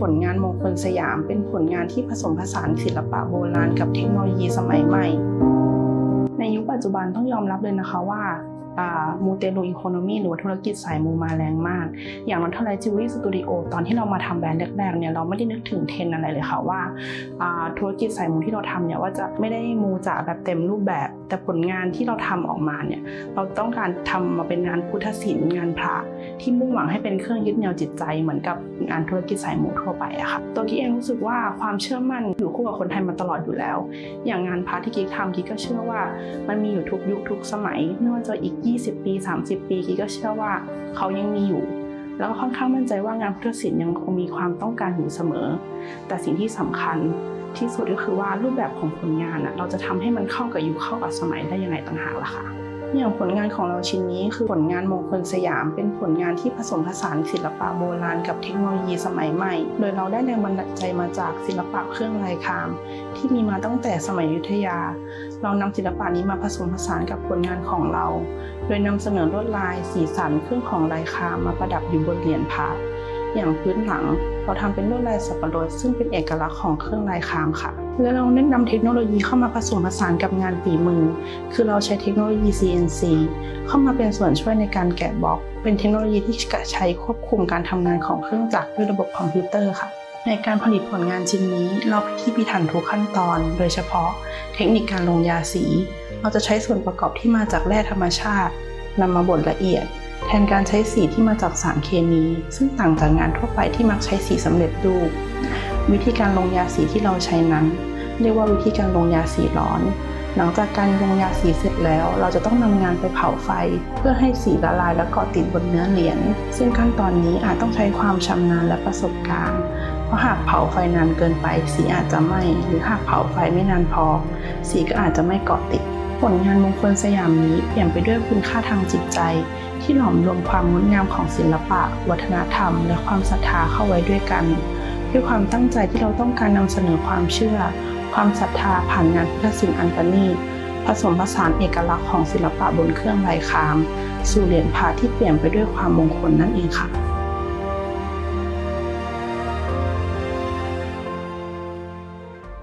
ผลงานมงคลสยามเป็นผลงานที่ผสมผสานศิลปะโบราณกับเทคโนโลยีสมัยใหม่ ในยุคปัจจุบันต้องยอมรับเลยนะคะว่ามูเตลูอีโคโนมีหรือว่าธุรกิจสายมูมาแรงมาก อย่างนอนทลจิวเวลรี่สตูดิโอตอนที่เรามาทำแบรนด์แรกๆเนี่ยเราไม่ได้นึกถึงเทรนอะไรเลยค่ะว่าธุรกิจสายมูที่เราทำเนี่ยว่าจะไม่ได้มูจ๋าแบบเต็มรูปแบบ แต่ผลงานที่เราทำออกมาเนี่ยเราต้องการทำมาเป็นงานพุทธศิลป์งานพระที่มุ่งหวังให้เป็นเครื่องยึดเหนี่ยวจิตใจเหมือนกับ งานธุรกิจสายมูทั่วไปอะค่ะตัวกิ๊กเองรู้สึกว่าความเชื่อมั่นอยู่คู่กับคนไทยมาตลอดอยู่แล้ว อย่างงานพาร์ทที่กิ๊กทำกิ๊กก็เชื่อว่า มันมีอยู่ทุกยุคทุกสมัยไม่ว่าจะอีก 20 ปี 30 ปีกิ๊กก็เชื่อว่าเขายังมีอยู่แล้วก็ค่อนข้างมั่นใจว่างานพุทธศิลป์ยังคงมีความต้องการอยู่เสมอ แต่สิ่งที่สำคัญที่สุดก็คือว่ารูปแบบของผลงานอะเราจะทำให้มันเข้ากับยุคเข้ากับสมัยได้ยังไงต่างหากล่ะค่ะ อย่างผลงานของเราชิ้นนี้คือผลงานมงคลสยาม เป็นผลงานที่ผสมผสานศิลปะโบราณกับเทคโนโลยีสมัยใหม่ โดยเราได้แรงบันดาลใจมาจากศิลปะเครื่องลายคาม ที่มีมาตั้งแต่สมัยอยุธยา เรานำศิลปะนี้มาผสมผสานกับผลงานของเรา โดยนำเสนอลวดลายสีสันเครื่องของลายคามมาประดับอยู่บนเหรียญพระอย่างพื้นหลัง เราทำเป็นลวดลายสับปะรดซึ่งเป็นเอกลักษณ์ของเครื่องลายคามค่ะ และเราเน้นนำเทคโนโลยีเข้ามาผสมผสานกับงานฝีมือ คือเราใช้เทคโนโลยี CNC เข้ามาเป็นส่วนช่วยในการแกะบล็อก เป็นเทคโนโลยีที่ใช้ควบคุมการทำงานของเครื่องจักรด้วยระบบคอมพิวเตอร์ค่ะ ในการผลิตผลงานชิ้นนี้เราพิถีพิถันทุกขั้นตอน โดยเฉพาะเทคนิคการลงยาสี เราจะใช้ส่วนประกอบที่มาจากแร่ธรรมชาตินำมาบดละเอียด แทนการใช้สีที่มาจากสารเคมี ซึ่งต่างจากงานทั่วไปที่มักใช้สีสำเร็จรูป วิธีการลงยาสีที่เราใช้นั้น เรียกว่าวิธีการลงยาสีร้อน หลังจากการลงยาสีเสร็จแล้ว เราจะต้องนำงานไปเผาไฟ เพื่อให้สีละลายและเกาะติดบนเนื้อเหรียญซึ่งขั้นตอนนี้อาจต้องใช้ความชำนาญและประสบการณ์ เพราะหากเผาไฟนานเกินไป สีอาจจะไหม้หรือหากเผาไฟไม่นานพอ สีก็อาจจะไม่เกาะติดผลงานมงคลสยามนี้เปลี่ยนไปด้วยคุณค่าทางจิตใจ ที่หลอมรวมความงดงามของศิลปะ วัฒนธรรม และความศรัทธาเข้าไว้ด้วยกัน ด้วยความตั้งใจที่เราต้องการนำเสนอความเชื่อ ความศรัทธาผ่านงานพุทธศิลป์อันประณีตผสมผสานเอกลักษณ์ของศิลปะบนเครื่องลายคาม สู่เหรียญพระที่เปลี่ยนไปด้วยความมงคลนั่นเองค่ะ